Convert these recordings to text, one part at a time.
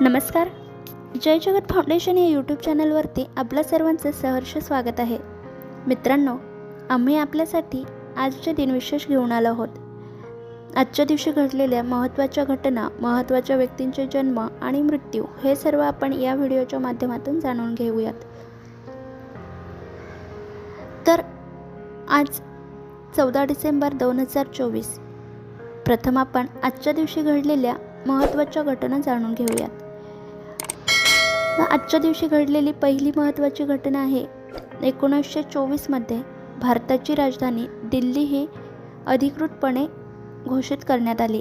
नमस्कार. जय जगत फाउंडेशन या यूट्यूब चॅनलवरती आपल्या सर्वांचं सहर्ष स्वागत आहे. मित्रांनो आम्ही आपल्यासाठी आजचे दिनविशेष घेऊन आलो आहोत. आजच्या दिवशी घडलेल्या महत्त्वाच्या घटना महत्त्वाच्या व्यक्तींचे जन्म आणि मृत्यू हे सर्व आपण या व्हिडिओच्या माध्यमातून जाणून घेऊयात. तर आज चौदा डिसेंबर दोन हजार चोवीस. प्रथम आपण आजच्या दिवशी घडलेल्या महत्त्वाच्या घटना जाणून घेऊयात. आजच्या दिवशी घडलेली पहिली महत्त्वाची घटना आहे. एकोणीसशे चोवीसमध्ये भारताची राजधानी दिल्ली ही अधिकृतपणे घोषित करण्यात आली.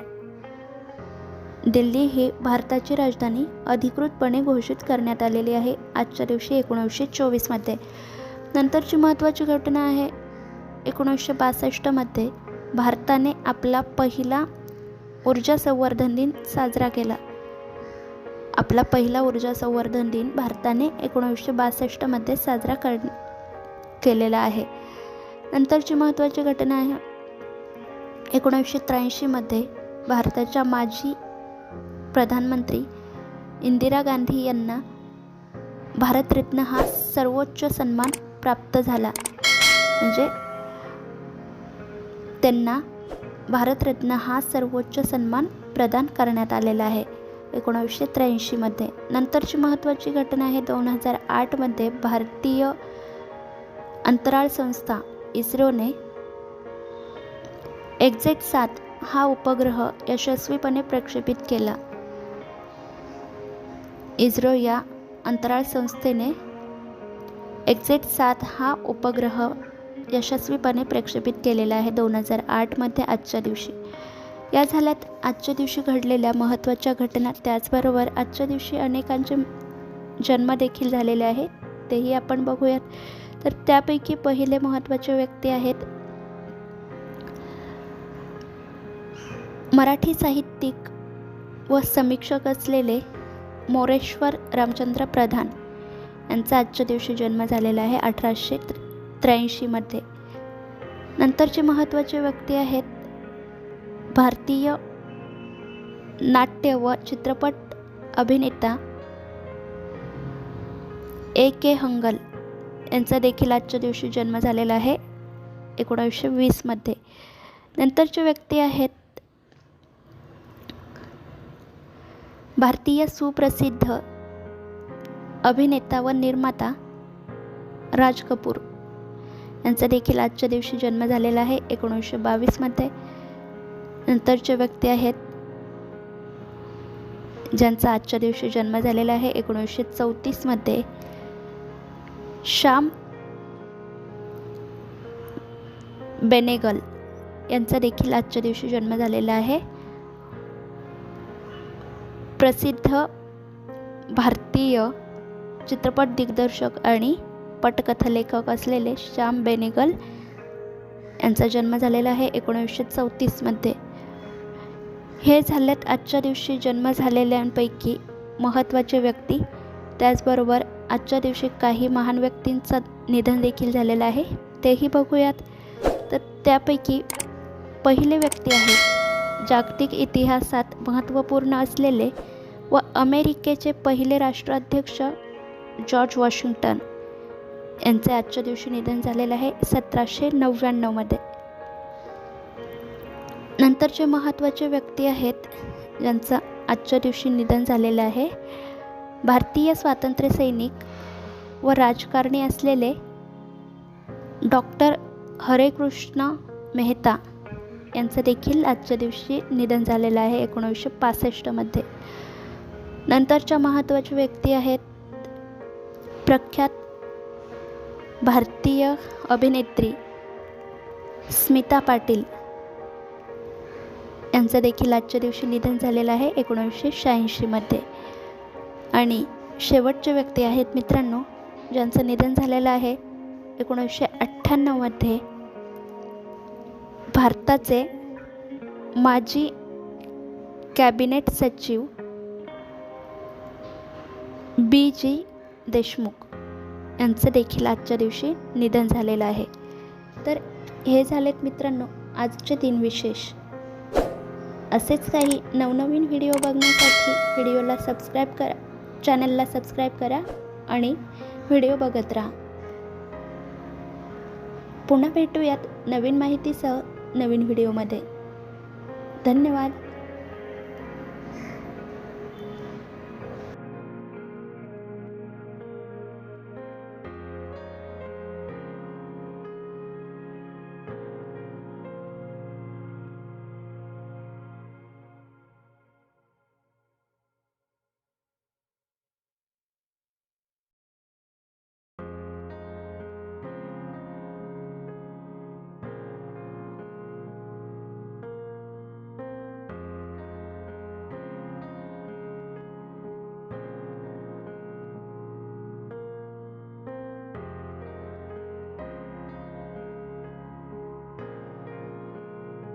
दिल्ली ही भारताची राजधानी अधिकृतपणे घोषित करण्यात आलेली आहे आजच्या दिवशी एकोणीसशे चोवीसमध्ये नंतरची महत्त्वाची घटना आहे. एकोणीसशे बासष्टमध्ये भारताने आपला पहिला ऊर्जा संवर्धन दिन साजरा केला. आपला पहिला ऊर्जा संवर्धन दिन भारताने एकोणीसशे बासष्टमध्ये साजरा कर केलेला आहे. नंतरची महत्त्वाची घटना आहे. एकोणीसशे त्र्याऐंशीमध्ये भारताच्या माजी प्रधानमंत्री इंदिरा गांधी यांना भारतरत्न हा सर्वोच्च सन्मान प्राप्त झाला. म्हणजे त्यांना भारतरत्न हा सर्वोच्च सन्मान प्रदान करण्यात आलेला आहे. एकोणावीसशे त्र्याऐंशीमध्ये. नंतरची महत्त्वाची घटना आहे दोन हजार आठमध्ये भारतीय अंतराळ संस्था इस्रोने एक्झॅक्ट सात हा उपग्रह यशस्वीपणे प्रक्षेपित केला. इस्रो या अंतराळ संस्थेने एक्झॅक्ट सात हा उपग्रह यशस्वीपणे प्रक्षेपित केलेला आहे दोन हजार आठमध्ये आजच्या दिवशी. या झाल्यात आजच्या दिवशी घडलेल्या महत्त्वाच्या घटना त्याचबरोबर आजच्या दिवशी अनेकांचे जन्मदेखील झालेले आहेत तेही आपण बघूयात. तर त्यापैकी पहिले महत्त्वाचे व्यक्ती आहेत मराठी साहित्यिक व समीक्षक असलेले मोरेश्वर रामचंद्र प्रधान यांचा आजच्या दिवशी जन्म झालेला आहे अठराशे त्र्याऐंशीमध्ये नंतरचे महत्त्वाचे व्यक्ती आहेत भारतीय नाट्य व चित्रपट अभिनेता ए के हंगल यांचा देखील आजच्या दिवशी जन्म झालेला आहे. एकोणावीसशे वीसमध्ये नंतरचे व्यक्ती आहेत भारतीय सुप्रसिद्ध अभिनेता व निर्माता राज कपूर. यांचा देखील आजच्या दिवशी जन्म झालेला आहे. एकोणीसशे बावीसमध्ये नंतरचे व्यक्ती आहेत ज्यांचा आजच्या दिवशी जन्म झालेला आहे. एकोणीसशे चौतीसमध्ये श्याम बेनेगल यांचा देखील आजच्या दिवशी जन्म झालेला आहे. प्रसिद्ध भारतीय चित्रपट दिग्दर्शक आणि पटकथालेखक असलेले श्याम बेनेगल यांचा जन्म झालेला आहे एकोणीसशे चौतीसमध्ये हे झाल्यात आजच्या दिवशी जन्म झालेल्यांपैकी महत्त्वाचे व्यक्ती. त्याचबरोबर आजच्या दिवशी काही महान व्यक्तींचं निधन देखील झालेलं आहे. तेही बघूयात. तर त्यापैकी पहिले व्यक्ती आहे. जागतिक इतिहासात महत्त्वपूर्ण असलेले व अमेरिकेचे पहिले राष्ट्राध्यक्ष जॉर्ज वॉशिंग्टन यांचे आजच्या दिवशी निधन झालेलं आहे सतराशे नव्याण्णवमध्ये. नंतरचे महत्त्वाचे व्यक्ती आहेत ज्यांचं आजच्या दिवशी निधन झालेलं आहे. भारतीय स्वातंत्र्य सैनिक व राजकारणी असलेले डॉक्टर हरेकृष्ण मेहता यांचं देखील आजच्या दिवशी निधन झालेलं आहे एकोणीसशे पासष्टमध्ये नंतरच्या महत्त्वाच्या व्यक्ती आहेत प्रख्यात भारतीय अभिनेत्री स्मिता पाटील. यांचं देखील आजच्या दिवशी निधन झालेलं आहे एकोणीसशे शहाऐंशीमध्ये आणि शेवटचे व्यक्ती आहेत मित्रांनो ज्यांचं निधन झालेलं आहे एकोणीसशे अठ्ठ्याण्णवमध्ये भारताचे माजी कॅबिनेट सचिव बी जी देशमुख यांचं देखील आजच्या दिवशी निधन झालेलं आहे. तर हे झालेत मित्रांनो आजचे दिनविशेष असेच काही नवनवीन व्हिडिओ बघण्यासाठी व्हिडिओला सबस्क्राईब करा चॅनलला सबस्क्राईब करा आणि व्हिडिओ बघत राहा. पुन्हा भेटूयात नवीन माहितीसह नवीन व्हिडिओमध्ये. धन्यवाद.